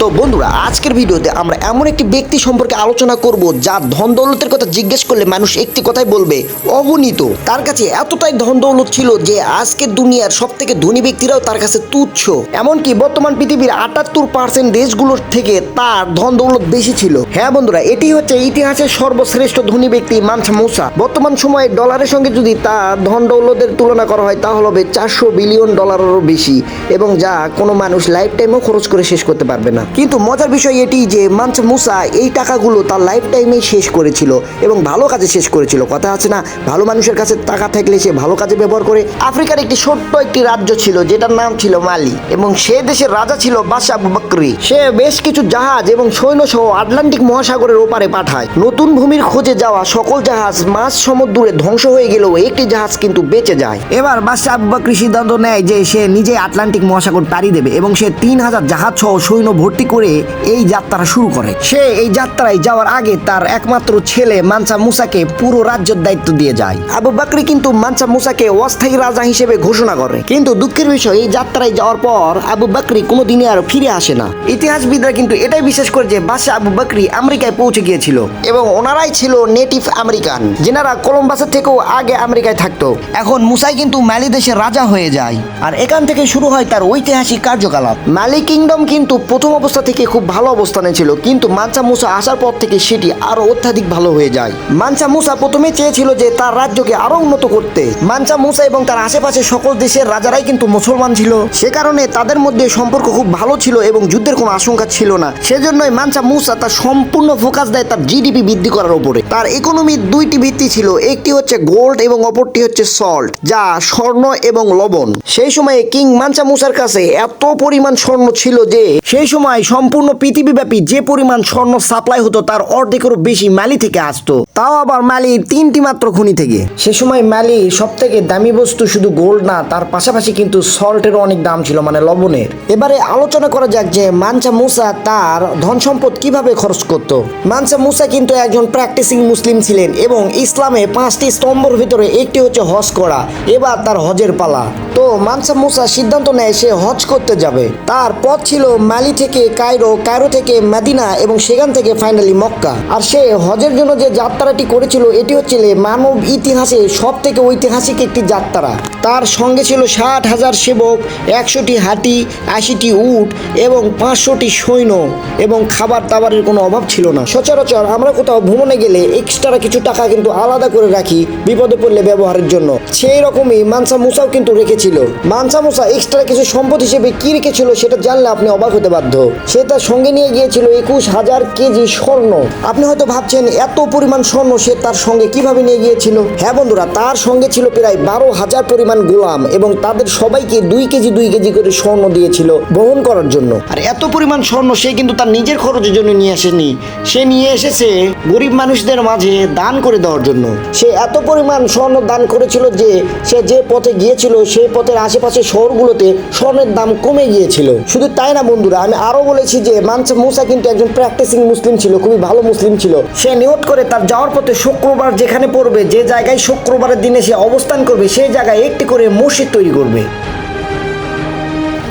তো বন্ধুরা, আজকের ভিডিওতে আমরা এমন একটি ব্যক্তি সম্পর্কে আলোচনা করব যার ধন দৌলতের কথা জিজ্ঞেস করলে মানুষ একটি কথাই বলবে, অগণিত। তার কাছে এতটাই ধন দৌলত ছিল যে আজকের দুনিয়ার সব থেকে ধনী ব্যক্তিরাও তার কাছে তুচ্ছ। এমনকি বর্তমান পৃথিবীর আটাত্তর পার্সেন্ট দেশগুলোর থেকে তার ধন দৌলত বেশি ছিল। হ্যাঁ বন্ধুরা, এটি হচ্ছে ইতিহাসের সর্বশ্রেষ্ঠ ধনী ব্যক্তি মানসা মুসা। বর্তমান সময়ে ডলারের সঙ্গে যদি তার ধন দৌলতের তুলনা করা হয়, তাহলে হবে চারশো বিলিয়ন ডলারেরও বেশি এবং যা কোনো মানুষ লাইফ টাইমও খরচ করে শেষ করতে পারবে না। কিন্তু মজার বিষয় এটি যে মানসা মুসা এই টাকাগুলো তার লাইফ টাইমেই শেষ করেছিল এবং ভালো কাজে শেষ করেছিল। কথা আছে না, ভালো মানুষের কাছে টাকা থাকলে সে ভালো কাজে ব্যবহার করে। আফ্রিকার একটি ছোট্ট একটি রাজ্য ছিল, যেটার নাম ছিল মালি এবং সে দেশের রাজা ছিল আবু বকরি। সে বেশ কিছু জাহাজ এবং সৈন্য সহ আটলান্টিক মহাসাগরের ওপারে পাঠায়। নতুন ভূমির খোঁজে যাওয়া সকল জাহাজ মাঝ সমুদ্রে ধ্বংস হয়ে গেলেও একটি জাহাজ কিন্তু বেঁচে যায়। এবার বাদশা আবু বকরি সিদ্ধান্ত নেয় যে সে নিজে আটলান্টিক মহাসাগর পাড়ি দেবে এবং সে তিন হাজার জাহাজ সহ সৈন্য ভর্তি করে এই যাত্রা শুরু করে। সে এই যাত্রায় যাওয়ার আগে তার একমাত্র ছেলে মানসা মুসাকে পুরো রাজ্যের দায়িত্ব দিয়ে যায়। আবু বাকরি কিন্তু মানসা মুসাকে অস্থায়ী রাজা হিসেবে ঘোষণা করে। কিন্তু দুঃখের বিষয়, এই যাত্রায় যাওয়ার পর আবু বাকরি কোনো দিনে আর ফিরে আসে না। ইতিহাসবিদরা কিন্তু এটাই বিশ্বাস করে যে বাদশা আবু বাকরি আমেরিকায় পৌঁছে গিয়েছিল এবং ওনারাই ছিল নেটিভ আমেরিকান যেনারা কলম্বাসের থেকেও আগে আমেরিকায় থাকতো। এখন মুসাই কিন্তু ম্যালি দেশের রাজা হয়ে যায়। আর এখান থেকে শুরু হয় তার ঐতিহাসিক কার্যকলাপ। ম্যালি কিংডম কিন্তু প্রথম অবস্থা থেকে খুব ভালো অবস্থানে ছিল, কিন্তু মানসা মুসা আসার পর থেকে সেটি আরও অত্যাধিক ভালো হয়ে যায়। মানসা মুসা প্রথমে চেয়েছিল যে তার রাজ্যকে আরও উন্নত করতে। মানসা মুসা এবং তার আশেপাশে সকল দেশের রাজারাই কিন্তু মুসলমান ছিল। সে কারণে তাদের মধ্যে সম্পর্ক খুব ভালো ছিল এবং যুদ্ধের কোনো আশঙ্কা ছিল না। সেজন্যই মানসা মুসা তার সম্পূর্ণ ফোকাস দেয় তার জিডিপি বৃদ্ধি করার উপরে তার ইকোনমির দুইটি ভিত্তি ছিল, একটি হচ্ছে গোল্ড এবং অপরটি হচ্ছে সল্ট যা স্বর্ণ এবং লবণ। সেই সময়ে কিং মানসা মুসার কাছে এত পরিমাণ স্বর্ণ ছিল যে, সেই সময় সম্পূর্ণ পৃথিবীব্যাপী যে পরিমাণ স্বর্ণ সাপ্লাই হতো, তার অর্ধেকেরও বেশি মালি থেকে আসতো। তাও আবার মালির তিনটি মাত্র খনি থেকে। সে সময় মালির সব থেকে দামি বস্তু শুধু গোল্ড না, তার পাশাপাশি কিন্তু সল্টেরও অনেক দাম ছিল মানে লবণের। এবারে আলোচনা করা যাক যে মানসা মুসা তার ধন সম্পদ কীভাবে খরচ করত। মানসা মুসা কিন্তু একজন প্র্যাকটিসিং মুসলিম ছিলেন এবং ইসলামে পাঁচটি স্তম্ভর ভিতরে একটি হচ্ছে হজ করা, এবার তার হজের পালা। তো মানসা মুসা সিদ্ধান্ত নেয় সে হজ করতে যাবে। তার পথ ছিল মালি থেকে কায়রো কায়রো থেকে মাদিনা এবং সেখান থেকে ফাইনালি মক্কা। আর সে হজের জন্য যে যাত্রাটি করেছিল, এটি হচ্ছিল মানব ইতিহাসে সব থেকে ঐতিহাসিক একটি যাত্রা। তার সঙ্গে ছিল ষাট হাজার সেবক, একশোটি হাতি, আশিটি উট এবং পাঁচশোটি সৈন্য এবং খাবার দাবারের কোনো অভাব ছিল না। সচরাচর আমরা কোথাও ভ্রমণে গেলে এক্সট্রা কিছু টাকা কিন্তু আলাদা করে রাখি বিপদে পড়লে ব্যবহারের জন্য। সেই রকমই মানসা মুসাও কিন্তু রেখেছিল। মানসা মুসা এক্সট্রা কিছু সম্পদ হিসেবে কি রেখেছিল সেটা জানলে আপনি অবাক হতে বাধ্য। সে তার সঙ্গে নিয়ে গিয়েছিল একুশ হাজার কেজি স্বর্ণ। আপনি হয়তো ভাবছেন, এত পরিমাণ স্বর্ণ সে তার সঙ্গে কীভাবে নিয়ে গিয়েছিল? হ্যাঁ বন্ধুরা, তার সঙ্গে ছিল প্রায় বারো হাজার পরিমাণ গোলাম এবং তাদের সবাইকে দুই কেজি দুই কেজি করে স্বর্ণ দিয়েছিল বহন করার জন্য। আর এত পরিমাণ স্বর্ণ সে কিন্তু তার নিজের খরচের জন্য নিয়ে আসেনি। সে নিয়ে এসেছে গরিব মানুষদের মাঝে দান করে দেওয়ার জন্য। সে এত পরিমাণ স্বর্ণ দান করেছিল যে সে যে পথে গিয়েছিল সেই পথের আশেপাশে শহরগুলোতে স্বর্ণের দাম কমে গিয়েছিল। শুধু তাই না বন্ধুরা, আমি আরও বলেছি যে মানসা মুসা কিন্তু একজন প্র্যাকটিসিং মুসলিম ছিল, খুবই ভালো মুসলিম ছিল। সে নিয়ত করে তার যাওয়ার পথে শুক্রবার যেখানে পড়বে, যে জায়গায় শুক্রবারের দিনে সে অবস্থান করবে, সেই জায়গায় একটি করে মসজিদ তৈরি করবে।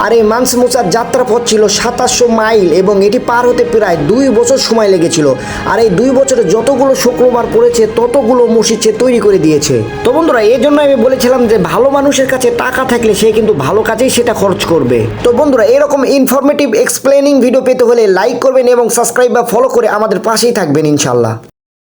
আর এই মানস মুসার যাত্রা পথ ছিল সাতাশশো মাইল এবং এটি পার হতে প্রায় দুই বছর সময় লেগেছিল। আর এই দুই বছরে যতগুলো শুক্রবার পড়েছে, ততগুলো মসজিদ তৈরি করে দিয়েছে। তো বন্ধুরা, এই জন্য আমি বলেছিলাম যে ভালো মানুষের কাছে টাকা থাকলে সে কিন্তু ভালো কাজেই সেটা খরচ করবে। তো বন্ধুরা, এরকম ইনফরমেটিভ এক্সপ্লেনিং ভিডিও পেতে হলে লাইক করবেন এবং সাবস্ক্রাইব বা ফলো করে আমাদের পাশেই থাকবেন ইনশাল্লাহ